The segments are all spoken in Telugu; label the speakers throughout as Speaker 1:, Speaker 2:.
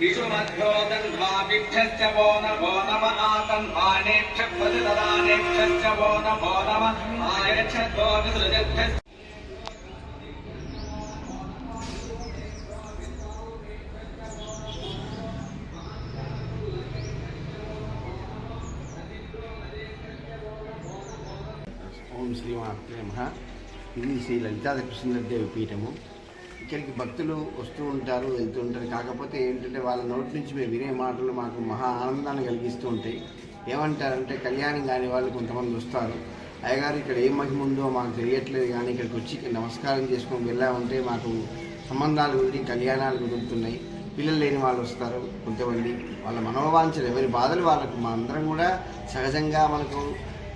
Speaker 1: विषुमध्योदन्वाभिक्षश्च वो नमो नम आतन्वानेभ्य प्रतिददानेभ्यश्च वो नमो नम आयच्छद्वो विसृजद्भ्यश्च
Speaker 2: ఓం శ్రీమాత్రే నమ ఇది శ్రీ లలితా కృష్ణదేవి పీఠము ఇక్కడికి భక్తులు వస్తూ ఉంటారు వెళ్తూ ఉంటారు. కాకపోతే ఏంటంటే వాళ్ళ నోటి నుంచి మేము వినే మాటలు మాకు మహా ఆనందాన్ని కలిగిస్తూ ఉంటాయి. ఏమంటారంటే కళ్యాణం కాని వాళ్ళు కొంతమంది వస్తారు. అయ్యగారు ఇక్కడ ఏం మహిమ ఉందో మాకు తెలియట్లేదు కానీ ఇక్కడికి వచ్చి ఇక్కడ నమస్కారం చేసుకొని వెళ్ళామంటే మాకు సంబంధాలు గురించి కళ్యాణాలు కుదురుతున్నాయి. పిల్లలు లేని వాళ్ళు వస్తారు కొంతమంది. వాళ్ళ మనోవాంఛలు ఎవరి బాధలు వాళ్ళకు మా అందరం కూడా సహజంగా మనకు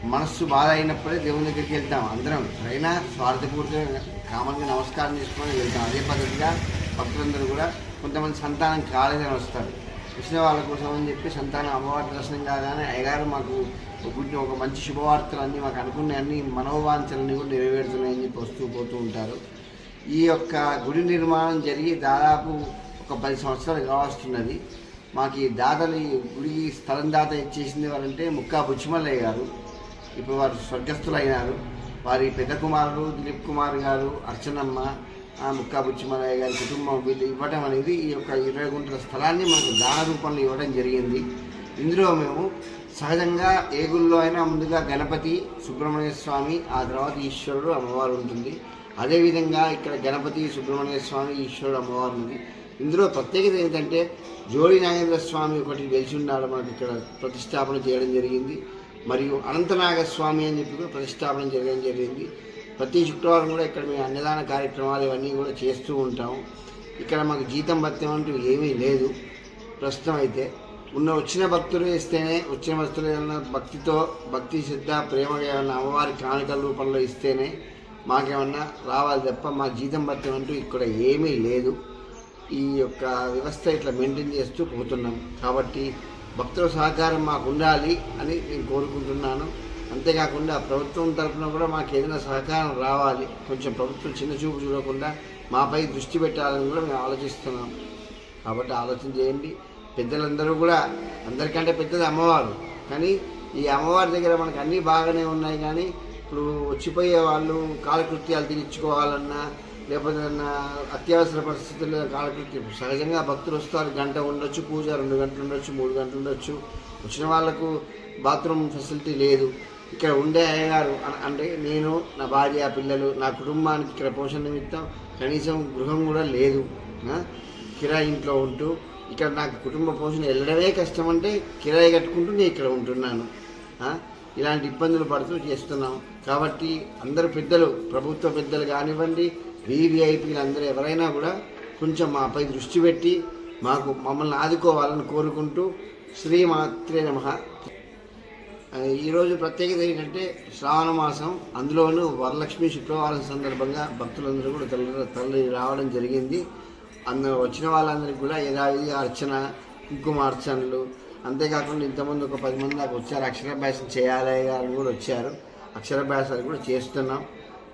Speaker 2: మనస్సు బాధ అయినప్పుడే దేవుని దగ్గరికి వెళ్తాం. అందరం. అయినా స్వార్థపూర్తిగా కామన్గా నమస్కారం చేసుకొని వెళ్తాం. అదే పద్ధతిగా భక్తులందరూ కూడా కొంతమంది సంతానం కాలేదని వస్తారు. వచ్చిన వాళ్ళ కోసం అని చెప్పి సంతానం అమ్మవారి దర్శనం కాగానే అయ్యగారు మాకు పుట్టిన ఒక మంచి శుభవార్తలు అన్నీ మాకు అనుకున్న అన్ని మనోవాంఛలన్నీ కూడా నెరవేరుతున్నాయని చెప్పి వస్తూ పోతూ ఉంటారు. ఈ యొక్క గుడి నిర్మాణం జరిగి దాదాపు ఒక పది సంవత్సరాలు కావస్తున్నది. మాకు ఈ దాతలు ఈ గుడి స్థలం దాత ఇచ్చేసింది ఎవరంటే ముక్కా బుచ్చిమల్లయ్య గారు. ఇప్పుడు వారు స్వర్గస్థులైనారు. వారి పెద్ద కుమారుడు దిలీప్ కుమార్ గారు అర్చనమ్మ ముక్కా బుచ్చిమలయ్య గారి కుటుంబం వీళ్ళు ఇవ్వడం అనేది ఈ యొక్క ఇరవై గుంటల స్థలాన్ని మనకు దాన రూపంలో ఇవ్వడం జరిగింది. ఇందులో మేము సహజంగా ఏ గుళ్ళో అయినా ముందుగా గణపతి సుబ్రహ్మణ్య స్వామి ఆ తర్వాత ఈశ్వరుడు అమ్మవారు ఉంటుంది. అదేవిధంగా ఇక్కడ గణపతి సుబ్రహ్మణ్య స్వామి ఈశ్వరుడు అమ్మవారు ఉంది. ఇందులో ప్రత్యేకత ఏంటంటే జోడి నాగేంద్ర స్వామి ఒకటి వెలిసి ఉన్నాడు మనకి ఇక్కడ ప్రతిష్టాపన చేయడం జరిగింది. మరియు అనంతనాగస్వామి అని చెప్పి కూడా ప్రతిష్టాపన చేయడం జరిగింది. ప్రతి శుక్రవారం కూడా ఇక్కడ మేము అన్నదాన కార్యక్రమాలు ఇవన్నీ కూడా చేస్తూ ఉంటాం. ఇక్కడ మాకు జీతం భత్యం అంటూ ఏమీ లేదు. ప్రస్తుతం అయితే ఉన్న వచ్చిన భక్తులు ఇస్తేనే వచ్చిన భక్తులు ఏమైనా భక్తితో భక్తి శ్రద్ధ ప్రేమగా ఏమైనా అమ్మవారి కానుకల రూపంలో ఇస్తేనే మాకేమన్నా రావాలి తప్ప మా జీతం భత్యం అంటూ ఇక్కడ ఏమీ లేదు. ఈ యొక్క వ్యవస్థ ఇట్లా మెయింటైన్ చేస్తూ పోతున్నాం. కాబట్టి భక్తుల సహకారం మాకు ఉండాలి అని నేను కోరుకుంటున్నాను. అంతేకాకుండా ప్రభుత్వం తరఫున కూడా మాకు ఏదైనా సహకారం రావాలి కొంచెం ప్రభుత్వం చిన్న చూపు చూడకుండా మాపై దృష్టి పెట్టాలని కూడా మేము ఆలోచిస్తున్నాం. కాబట్టి ఆలోచన చేయండి. పెద్దలందరూ కూడా అందరికంటే పెద్దది అమ్మవారు. కానీ ఈ అమ్మవారి దగ్గర మనకు అన్నీ బాగానే ఉన్నాయి కానీ ఇప్పుడు వచ్చిపోయే వాళ్ళు కాలకృత్యాలు తీర్చుకోవాలన్నా లేకపోతే అత్యవసర పరిస్థితుల్లో కాలకృత్యం. సహజంగా భక్తులు వస్తారు గంట ఉండొచ్చు పూజ రెండు గంటలు ఉండొచ్చు మూడు గంటలు ఉండొచ్చు. వచ్చిన వాళ్ళకు బాత్రూమ్ ఫెసిలిటీ లేదు. ఇక్కడ ఉండే అయ్యగారు అంటే నేను నా భార్య పిల్లలు నా కుటుంబానికి ఇక్కడ పోషణ నిమిత్తం కనీసం గృహం కూడా లేదు. కిరాయి ఇంట్లో ఉంటూ ఇక్కడ నాకు కుటుంబ పోషణ వెళ్ళడమే కష్టం అంటే కిరాయి కట్టుకుంటూ నేను ఇక్కడ ఉంటున్నాను. ఇలాంటి ఇబ్బందులు పడుతూ చేస్తున్నాం. కాబట్టి అందరు పెద్దలు ప్రభుత్వ పెద్దలు కానివ్వండి వీవీఐపీలు అందరూ ఎవరైనా కూడా కొంచెం మాపై దృష్టి పెట్టి మాకు మమ్మల్ని ఆదుకోవాలని కోరుకుంటూ శ్రీమాత్రే నమ. ఈరోజు ప్రత్యేకత ఏంటంటే శ్రావణ మాసం అందులోనూ వరలక్ష్మి శుక్రవారం సందర్భంగా భక్తులందరూ కూడా తల్లి తల్లి రావడం జరిగింది. అందరూ వచ్చిన వాళ్ళందరికీ కూడా యథావిధిగా అర్చన కుంకుమ అర్చనలు అంతేకాకుండా ఇంతమంది ఒక పది మంది దాకా వచ్చారు. అక్షరాభ్యాసం చేయాలి అని కూడా వచ్చారు. అక్షరాభ్యాసాలు కూడా చేస్తున్నాం.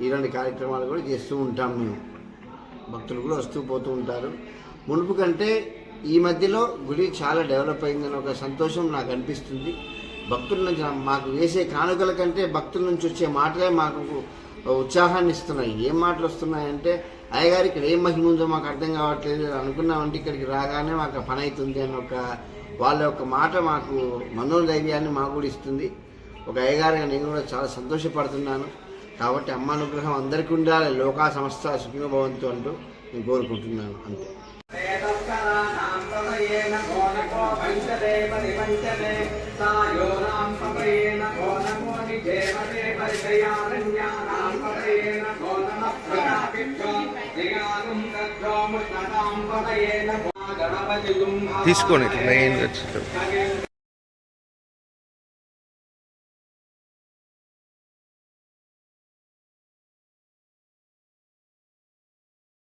Speaker 2: ఇలాంటి కార్యక్రమాలు కూడా చేస్తూ ఉంటాం మేము. భక్తులు కూడా వస్తూ పోతూ ఉంటారు. మునుపు కంటే ఈ మధ్యలో గుడి చాలా డెవలప్ అయిందని ఒక సంతోషం నాకు అనిపిస్తుంది. భక్తుల నుంచి మాకు వేసే కానుకల కంటే భక్తుల నుంచి వచ్చే మాటలే మాకు ఉత్సాహాన్ని ఇస్తున్నాయి. ఏం మాటలు వస్తున్నాయంటే అయ్యగారు ఇక్కడ ఏం మహిమ ఉందో మాకు అర్థం కావట్లేదు అనుకున్నామంటే ఇక్కడికి రాగానే మాకు పని అవుతుంది అని ఒక వాళ్ళ యొక్క మాట మాకు మనోధైర్యాన్ని మాకు కూడా ఇస్తుంది. ఒక అయ్యగారుగా నేను కూడా చాలా సంతోషపడుతున్నాను. కాబట్టి అమ్మ అనుగ్రహం అందరికీ ఉండాలి. లోకా సంస్థ సుఖినో భవంతు అంటూ నేను కోరుకుంటున్నాను. అంతే.
Speaker 1: తీసుకోండి ఇట్లా మెయిన్ వచ్చి